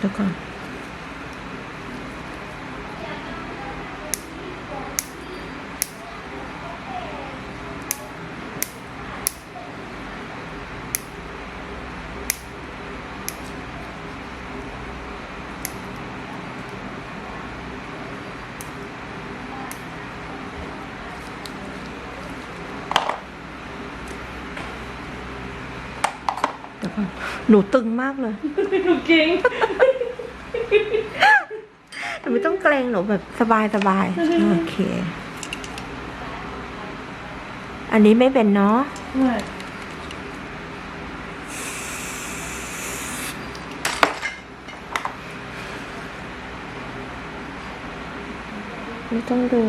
เดี๋ยวก่อนเดี๋ยวก่อนหนูตึงมากเลย หนูเก่ง หนูไม่ต้องเกรงหนูแบบสบายสบายโอเค อันนี้ไม่เป็นเนาะไม่ไม่ต้องดู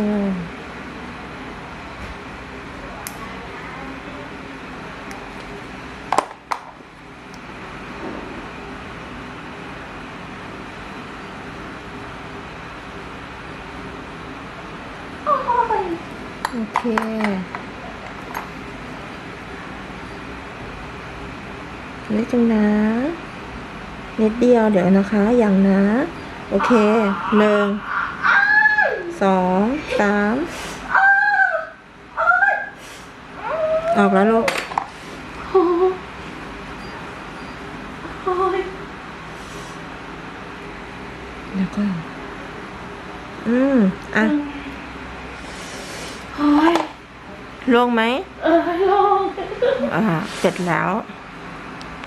โอเคนิดนึงนะนิดเดียวเดี๋ยวนะคะอย่างนะ โอเคหนึ่งสองสามออกแล้วลูกโอ้โหโอ้ยเดี๋ยวก่อนอืม อะ โอ้ยล่วงไหมเออลองอ่าเสร็จแล้วโ